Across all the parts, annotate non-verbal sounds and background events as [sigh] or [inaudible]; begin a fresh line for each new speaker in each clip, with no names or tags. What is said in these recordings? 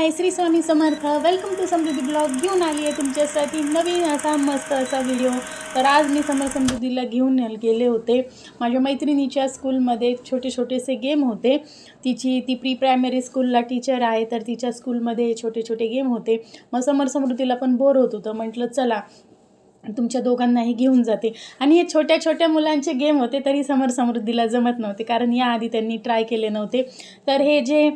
Hi Shri Swami Samarth welcome to Samruddhi blog घेऊन आली आहे तुमच्यासाठी नवीन असा मस्त असा व्हिडिओ तर आज मी समर समृद्धीला घेऊन गेले होते. माझ्या मैत्रिणीच्या स्कूलमध्ये छोटे छोटेसे गेम होते. तिची ती प्री प्रायमरी स्कूलला टीचर आहे तर तिच्या स्कूलमध्ये छोटे छोटे गेम होते. मग समर समृद्धीला पण बोर होत होतं. म्हटलं चला तुमच्या दोघांनाही घेऊन जाते. आणि हे छोट्या छोट्या मुलांचे गेम होते तरी समर समृद्धीला जमत नव्हते. कारण याआधी त्यांनी ट्राय केले नव्हते. तर हे जे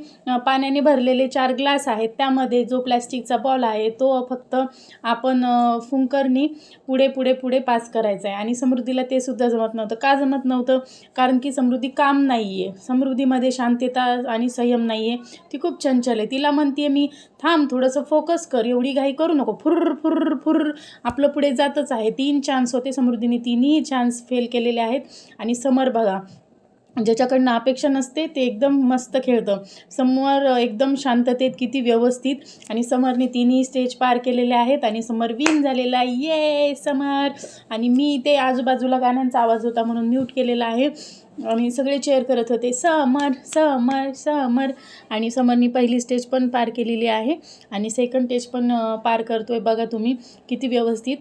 पाण्याने भरलेले चार ग्लास आहेत त्यामध्ये जो प्लॅस्टिकचा बॉल आहे तो फक्त आपण फुंकरनी पुढे पुढे पुढे पास करायचा आहे. आणि समृद्धीला ते सुद्धा जमत नव्हतं. का जमत नव्हतं? कारण की समृद्धी काम नाही आहे समृद्धीमध्ये शांतता आणि संयम नाही आहे ती खूप चंचल आहे. तिला म्हणते मी थांब थोडंसं फोकस कर. एवढी घाई करू नको. फुर्र फुर्र फुर्र आपलं पुढे जात जातच आहे. तीन चान्स होते समृद्धीने तिन्ही चान्स फेल केलेले आहेत. आणि समर बघा ज्याच्याकडनं अपेक्षा नसते ते एकदम मस्त खेळतं. समोर एकदम शांततेत किती व्यवस्थित. आणि समरने तिन्ही स्टेज पार केलेले आहेत आणि समर विन झालेला आहे. ये समर! आणि मी ते आजूबाजूला गाण्यांचा आवाज होता म्हणून म्यूट केलेला आहे. आणि सगळे चेअर करत होते. समर समर समर! आणि समरनी पहिली स्टेज पण पार केलेली आहे. आणि सेकंड स्टेज पण पार करतो आहे बघा तुम्ही. किती व्यवस्थित.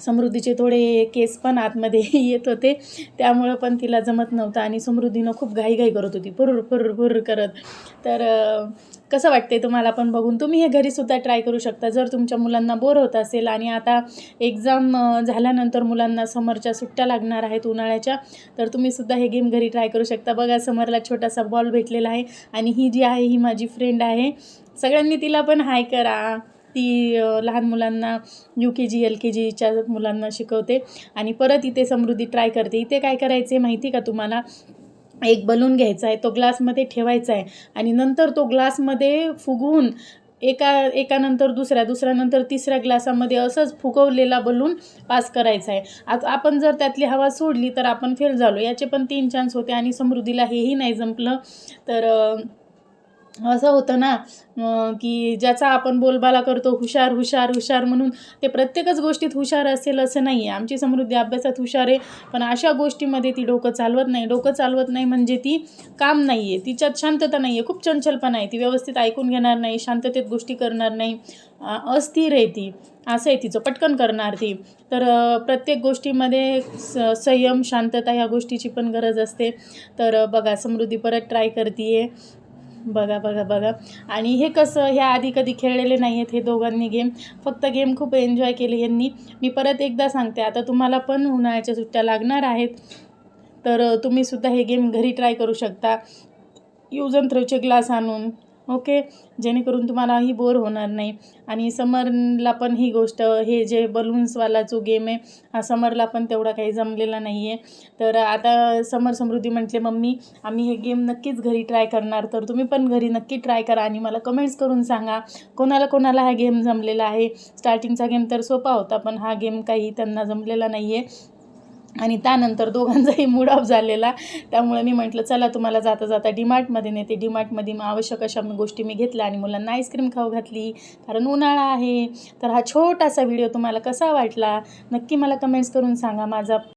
समृद्धीचे थोडे केस पण आतमध्ये [laughs] येत होते. त्यामुळं पण तिला जमत नव्हतं आणि समृद्धीनं खूप घाईघाई करत होती. पुरुर फुर्र फुर्र करत. तर कसं वाटते तुम्हाला पण बघून? तुम्ही हे घरीसुद्धा ट्राय करू शकता. जर तुमच्या मुलांना बोर होत असेल आणि आता एक्झाम झाल्यानंतर मुलांना समरच्या सुट्ट्या लागणार आहेत उन्हाळ्याच्या तर तुम्हीसुद्धा हे गेम घरी ट्राय करू शकता. बघा समरला छोटासा बॉल भेटलेला आहे आणि ही जी आहे ही माझी फ्रेंड आहे. सगळ्यांनी तिला पण हाय करा. ती लहान मुलांना यू के जी एल के जीच्या मुलांना शिकवते आणि परत इथे समृद्धी ट्राय करते. इथे काय करायचे माहिती का तुम्हाला? एक बलून घ्यायचा आहे तो ग्लासमध्ये ठेवायचा आहे आणि नंतर तो ग्लासमध्ये फुगवून एका एकानंतर दुसऱ्या दुसऱ्यानंतर तिसऱ्या ग्लासामध्ये असंच फुगवलेला बलून पास करायचा आहे. आज आपण जर त्यातली हवा सोडली तर आपण फेल झालो. याचे पण तीन चान्स होते आणि समृद्धीला हेही नाही जमलं. तर असं होतं ना की ज्याचा आपण बोलबाला करतो हुशार हुशार हुशार म्हणून ते प्रत्येकच गोष्टीत हुशार असेल असं नाही आहे आमची समृद्धी अभ्यासात हुशार आहे पण अशा गोष्टीमध्ये ती डोकं चालवत नाही. डोकं चालवत नाही म्हणजे ती काम नाही आहे तिच्यात शांतता नाही आहे खूप चंचलपणा आहे. ती व्यवस्थित ऐकून घेणार नाही शांततेत गोष्टी करणार नाही. अस्थिर आहे ती. असं आहे तिचं पटकन करणार ती. तर प्रत्येक गोष्टीमध्ये स संयम शांतता ह्या गोष्टीची पण गरज असते. तर बघा समृद्धी परत ट्राय करते आहे बघा बघा बघा. आणि हे कसं ह्या आधी कधी खेळलेले नाही आहेत हे दोघांनी गेम फक्त गेम खूप एन्जॉय केले यांनी. मी परत एकदा सांगते आता तुम्हाला पण उन्हाळ्याच्या सुट्ट्या लागणार आहेत. तर तुम्हीसुद्धा हे गेम घरी ट्राय करू शकता. यूज अँड थ्रोचे ग्लास आणून. ओके? जेणेकरून तुम्हालाही बोर होणार नाही. आणि समरला पण ही गोष्ट हे जे बलून्सवाला जो गेम आहे हा समरला पण तेवढा काही जमलेला नाही आहे तर आता समर समृद्धी म्हटले मम्मी आम्ही हे गेम नक्कीच घरी ट्राय करणार. तर तुम्ही पण घरी नक्की ट्राय करा आणि मला कमेंट्स करून सांगा कोणाला कोणाला हा गेम जमलेला आहे. स्टार्टिंगचा गेम तर सोपा होता पण हा गेम काही त्यांना जमलेला नाही आहे आणि त्यानंतर दोघांचाही मूड ऑफ झालेला. त्यामुळे मी म्हटलं चला तुम्हाला जाता जाता डीमार्टमध्ये नेते. डीमार्टमध्ये मग आवश्यक अशा गोष्टी मी घेतल्या आणि मुलांना आईस्क्रीम खाऊ घातली. कारण उन्हाळा आहे. तर हा छोटासा व्हिडिओ तुम्हाला कसा वाटला? नक्की मला कमेंट्स करून सांगा. माझा